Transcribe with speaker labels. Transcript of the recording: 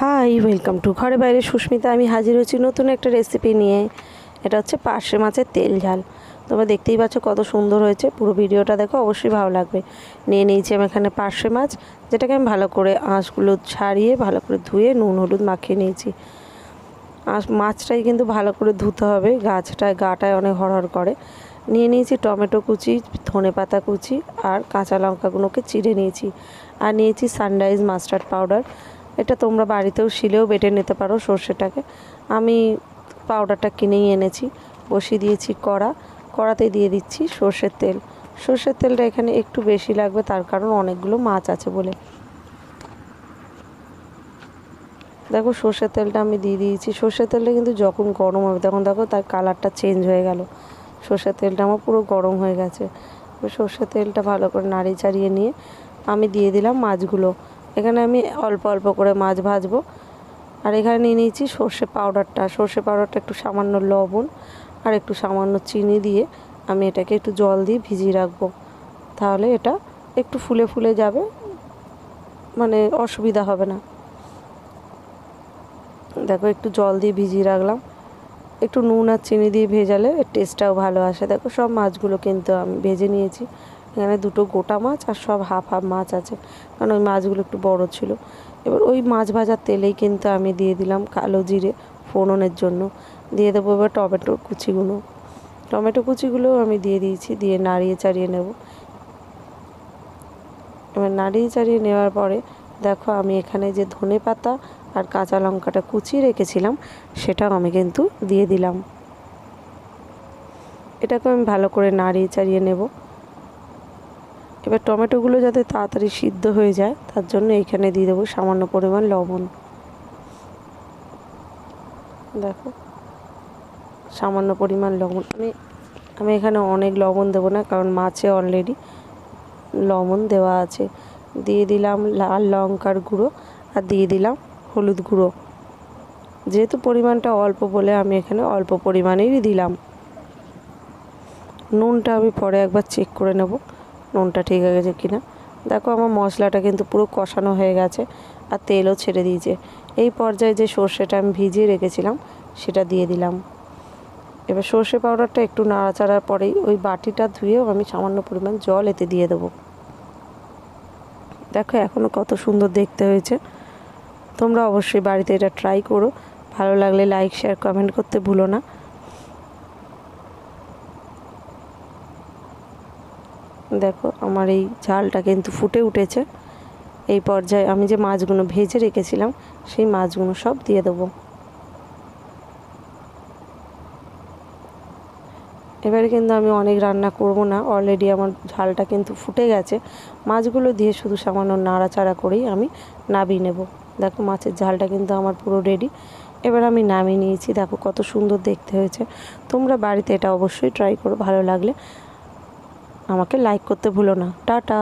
Speaker 1: Hi welcome to ঘরে বাইরে সুস্মিতা। আমি হাজির হয়েছি নতুন একটা রেসিপি নিয়ে। এটা হচ্ছে পার্শে মাছের তেল ঝাল। তোমরা দেখতেই পাচ্ছ কত সুন্দর হয়েছে। পুরো ভিডিওটা দেখো, অবশ্যই ভালো লাগবে। নিয়ে নিয়েছি আমি এখানে পার্শে মাছ, যেটাকে আমি ভালো করে আঁশগুলো ছাড়িয়ে, ভালো করে ধুয়ে, নুন, হলুদ মাখিয়ে নিয়েছি। আঁশ, মাছটাই কিন্তু ভালো করে ধুতে হবে। গাছটায়, গাটায় অনেক হরহর করে। নিয়ে নিয়েছি টমেটো কুচি, ধনে পাতা কুচি আর কাঁচা লঙ্কাগুলোকে চিড়ে নিয়েছি। আর নিয়েছি সানরাইজ মাস্টার্ড পাউডার এটা তোমরা বাড়িতেও শিলেও বেটে নিতে পারো সর্ষেটাকে। আমি পাউডারটা কিনেই এনেছি, বসিয়ে দিয়েছি কড়া। কড়াতে দিয়ে দিচ্ছি সর্ষের তেল। সর্ষের তেলটা এখানে একটু বেশি লাগবে, তার কারণ অনেকগুলো মাছ আছে বলে। দেখো সর্ষের তেলটা আমি দিয়ে দিয়েছি। সর্ষের তেলটা কিন্তু যখন গরম হবে, তখন দেখো তার কালারটা চেঞ্জ হয়ে গেল। সর্ষের তেলটা আমার পুরো গরম হয়ে গেছে। সর্ষের তেলটা ভালো করে নাড়িয়ে চাড়িয়ে নিয়ে আমি দিয়ে দিলাম মাছগুলো। এখানে আমি অল্প অল্প করে মাছ ভাজবো। আর এখানে নিয়ে নিয়েছি সর্ষে পাউডারটা। সর্ষে পাউডারটা একটু সামান্য লবণ আর একটু সামান্য চিনি দিয়ে আমি এটাকে একটু জল দিয়ে ভিজিয়ে রাখব। তাহলে এটা একটু ফুলে ফুলে যাবে মানে অসুবিধা হবে না। দেখো, একটু জল দিয়ে ভিজিয়ে রাখলাম। একটু নুন আর চিনি দিয়ে ভেজালে টেস্টটাও ভালো আসে। দেখো, সব মাছগুলো কিন্তু আমি ভেজে নিয়েছি। এখানে দুটো গোটা মাছ আর সব হাফ হাফ মাছ আছে। কারণ ওই মাছগুলো একটু বড় ছিল। এবার ওই মাছ ভাজার তেলেই কিন্তু আমি দিয়ে দিলাম কালো জিরে ফোড়নের জন্য। দিয়ে দেবো এবার টমেটো কুচিগুলো। টমেটো কুচিগুলোও আমি দিয়ে দিয়েছি, দিয়ে নাড়িয়ে চাড়িয়ে নেব। এবার নাড়িয়ে চাড়িয়ে নেওয়ার পরে দেখো আমি এখানে যে ধনে পাতা আর কাঁচা লঙ্কাটা কুচিয়ে রেখেছিলাম, সেটাও আমি কিন্তু দিয়ে দিলাম। এটাকে আমি ভালো করে নাড়িয়ে চাড়িয়ে নেব। এবার টমেটোগুলো যাতে তাড়াতাড়ি সিদ্ধ হয়ে যায়, তার জন্য এখানে দিয়ে দেবো সামান্য পরিমাণ লবণ। দেখো, সামান্য পরিমাণ লবণ। আমি আমি এখানে অনেক লবণ দেবো না, কারণ মাছে অলরেডি লবণ দেওয়া আছে। দিয়ে দিলাম লাল লঙ্কার গুঁড়ো আর দিয়ে দিলাম হলুদ গুঁড়ো। যেহেতু পরিমাণটা অল্প বলে আমি এখানে অল্প পরিমাণেরই দিলাম। নুনটা আমি পরে একবার চেক করে নেব। নুনটা ঠিক হয়ে গেছে কিনা। দেখো আমার মশলাটা কিন্তু পুরো কষানো হয়ে গেছে আর তেলও ছেড়ে দিয়েছে। এই পর্যায়ে যে সর্ষেটা আমি ভিজিয়ে রেখেছিলাম, সেটা দিয়ে দিলাম। এবার সর্ষে পাউডারটা একটু নাড়াচাড়ার পরেই ওই বাটিটা ধুয়েও আমি সামান্য পরিমাণ জল এতে দিয়ে দেবো। দেখো এখনও কত সুন্দর দেখতে হয়েছে। তোমরা অবশ্যই বাড়িতে এটা ট্রাই করো। ভালো লাগলে লাইক শেয়ার কমেন্ট করতে ভুলো না। দেখো, আমার এই ঝালটা কিন্তু ফুটে উঠেছে। এই পর্যায়ে আমি যে মাছগুলো ভেজে রেখেছিলাম, সেই মাছগুলো সব দিয়ে দেবো। এবারে কিন্তু আমি অনেক রান্না করব না অলরেডি আমার ঝালটা কিন্তু ফুটে গেছে। মাছগুলো দিয়ে শুধু সামান্য নাড়াচাড়া করেই আমি নাবিয়ে নেব। দেখো, মাছের ঝালটা কিন্তু আমার পুরো রেডি এবার আমি নামিয়ে নিয়েছি, দেখো কত সুন্দর দেখতে হয়েছে। তোমরা বাড়িতে এটা অবশ্যই ট্রাই করো, ভালো লাগলে। আমাকে লাইক করতে ভুলো না। টাটা।